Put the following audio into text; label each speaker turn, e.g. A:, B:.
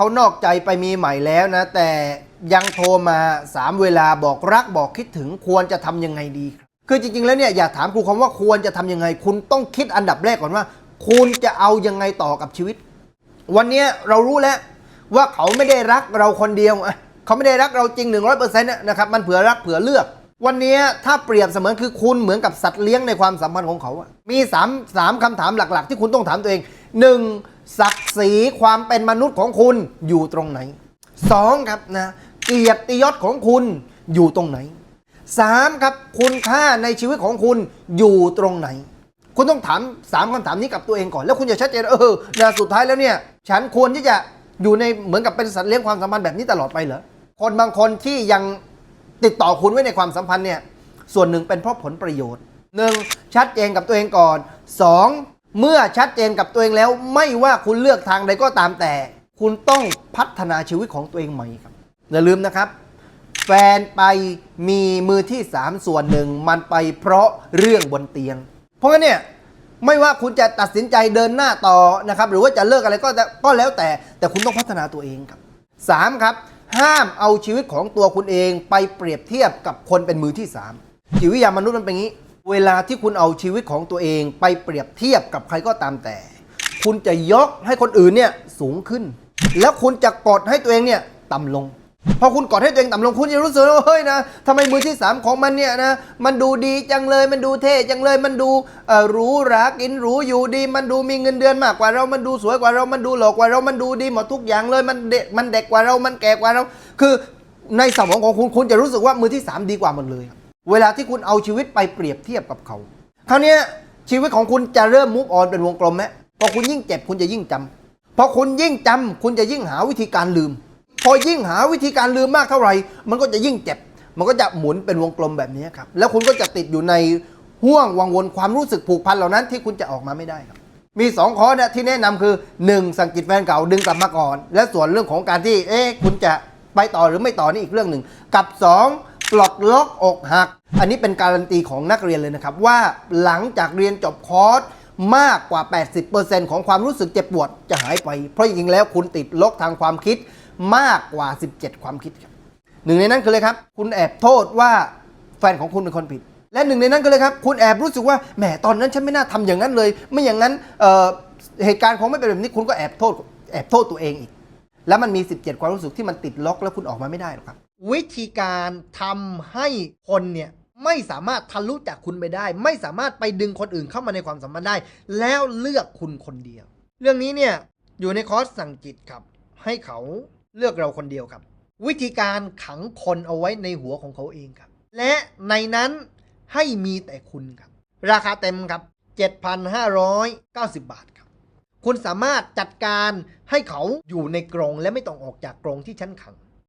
A: เขานอกใจไปมีใหม่แล้วนะ แต่ยังโทรมาสามเวลาบอกรักบอกคิดถึงควรจะทำยังไงดีครับคือจริงๆแล้วเนี่ยอยากถามครูคำว่าควรจะทำยังไง คุณต้องคิดอันดับแรกก่อนว่า คุณจะเอายังไงต่อกับชีวิต วันนี้เรารู้แล้วว่าเขาไม่ได้รักเราคนเดียวเขาไม่ได้รักเราจริง 100%นะครับมันเผื่อรักเผื่อเลือก วันนี้ถ้าเปรียบเสมือนคือคุณเหมือนกับสัตว์เลี้ยงในความสัมพันธ์ของเขา มี3ามสามคำถามหลัก ๆ ที่คุณต้องถามตัวเอง 1. ศักดิ์ศรีความเป็นมนุษย์ของคุณอยู่ตรงไหน 2. ครับนะเกียรติยศของคุณอยู่ตรงไหน 3. ครับคุณค่าในชีวิตของคุณอยู่ตรงไหน คุณต้องถามสามคำถามนี้กับตัวเองก่อน แล้วคุณจะชัดเจนเออนะสุดท้ายแล้วเนี่ย ฉันควรที่จะอยู่ในเหมือนกับเป็นสัตว์เลี้ยงความสัมพันธ์แบบนี้ตลอดไปเหรอคนบางคนที่ยังติดต่อคุณไว้ในความสัมพันธ์เนี่ยส่วนหนึ่งเป็นเพราะผลประโยชน์หนึ่งชัดเจนกับตัวเองก่อนสอง เมื่อชัดเจนกับตัวเองแล้วไม่ว่าคุณเลือกทางใดก็ตามแต่ คุณต้องพัฒนาชีวิตของตัวเองใหม่ครับ อย่าลืมนะครับ แฟนไปมีมือที่ 3 ส่วนหนึ่งมันไปเพราะเรื่องบนเตียง เพราะงั้นเนี่ยไม่ว่าคุณจะตัดสินใจเดินหน้าต่อนะครับหรือว่าจะเลิกอะไรก็แต่ก็แล้วแต่ แต่คุณต้องพัฒนาตัวเองครับ 3. ครับ ห้ามเอาชีวิตของตัวคุณเองไปเปรียบเทียบกับคนเป็นมือที่ 3 จิตวิทยามนุษย์มันเป็นอย่างนี้ เวลาที่คุณเอาชีวิตของตัวเองไปเปรียบเทียบกับใครก็ตามแต่ คุณจะยกให้คนอื่นเนี่ยสูงขึ้น แล้วคุณจะกดให้ตัวเองเนี่ยต่ำลง พอคุณกดให้ตัวเองต่ำลงคุณจะรู้สึกว่าเฮ้ยนะทำไมมือที่ 3 ของมันเนี่ยนะมันดูดีจังเลยมันดูเท่จังเลยมันดูหรูหรากินหรูอยู่ดี มันดูมีเงินเดือนมากกว่าเรา มันดูสวยกว่าเรา มันดูหล่อกว่าเรา มันดูดีหมดทุกอย่างเลยมันเด็กมันเด็กกว่าเรา มันแก่กว่าเรา คือในสมองของคุณคุณจะรู้สึกว่ามือที่ 3 ดีกว่าหมดเลย เวลาที่คุณเอาชีวิตไปเปรียบเทียบกับเขา คราวนี้ชีวิตของคุณจะเริ่มมุกออนเป็นวงกลมไหมพอคุณยิ่งเจ็บคุณจะยิ่งจำพอคุณยิ่งจำคุณจะยิ่งหาวิธีการลืม พอยิ่งหาวิธีการลืมมากเท่าไหร่ มันก็จะยิ่งเจ็บ มันก็จะหมุนเป็นวงกลมแบบนี้ครับ แล้วคุณก็จะติดอยู่ในห่วงวังวนความรู้สึกผูกพันเหล่านั้นที่คุณจะออกมาไม่ได้ครับ มีสองข้อเนี่ยที่แนะนำคือ 1. สังกิตแฟนเก่าดึงกลับมาก่อน และส่วนเรื่องของการที่เอ๊ะคุณจะไปต่อหรือไม่ต่อนี่อีกเรื่องหนึ่ง กับ 2. ปลดล็อกอกหัก อันนี้เป็นการันตีของนักเรียนเลยนะครับ ว่าหลังจากเรียนจบคอร์สมากกว่า 80%ของความรู้สึกเจ็บปวดจะหายไป เพราะจริงๆแล้วคุณติดล็อกทางความคิดมากกว่า 17 ความคิดครับหนึ่งในนั้นคือเลยครับ คุณแอบโทษว่าแฟนของคุณเป็นคนผิด และหนึ่งในนั้นก็เลยครับ คุณแอบรู้สึกว่าแหมตอนนั้นฉันไม่น่าทำอย่างนั้นเลย ไม่อย่างนั้นเเหตุการณ์คงไม่เป็นแบบนี้คุณก็แอบโทษแอบโทษตัวเองอีก แล้วมันมี 17 ความรู้สึกที่มันติดล็อกแล้วคุณออกมาไม่ได้หรอกครับ วิธีการทำให้คนเนี่ยไม่สามารถทะลุจากคุณไปได้ ไม่สามารถไปดึงคนอื่นเข้ามาในความสัมพันธ์ได้ แล้วเลือกคุณคนเดียว เรื่องนี้เนี่ยอยู่ในคอร์สสั่งจิตครับ ให้เขาเลือกเราคนเดียวครับ วิธีการขังคนเอาไว้ในหัวของเขาเองครับ และในนั้นให้มีแต่คุณครับ ราคาเต็มครับ 7,590 บาทครับ คุณสามารถจัดการให้เขาอยู่ในกรงและไม่ต้องออกจากกรงที่ชั้นขัง